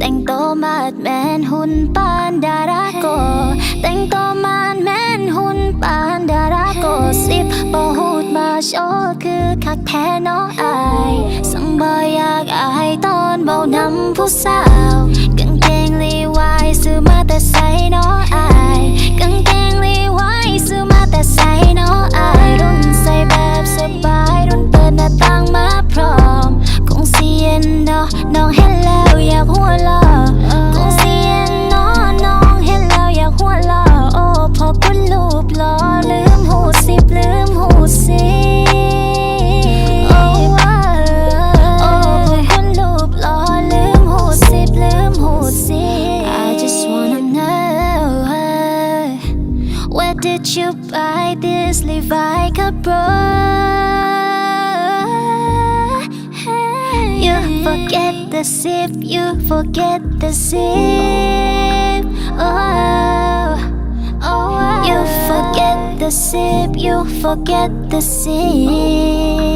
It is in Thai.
แต่งตัวมาดแมนหุ่นปานดาราโก แต่งตัวมาดแมนหุ่นปานดาราโกสิบบ่ฮูดมาโชว์คือคักแท้น้ออายสังบ่อยากอายตอนเบานำผู้สาวกางเกงลีวายซื้อมาแต่ใส่น้ออายกางเกงลีวายซื้อมาแต่ใส่น้ออายรุ่นใส่แบบสบายรุ่นเปิดหน้าต่างมาพร้อมคงเสียนเนาะน้องเห็น did you buy this Levi Cabra? You forget the zip, you forget the zip. Oh, oh, oh, you forget the zip, you forget the zip.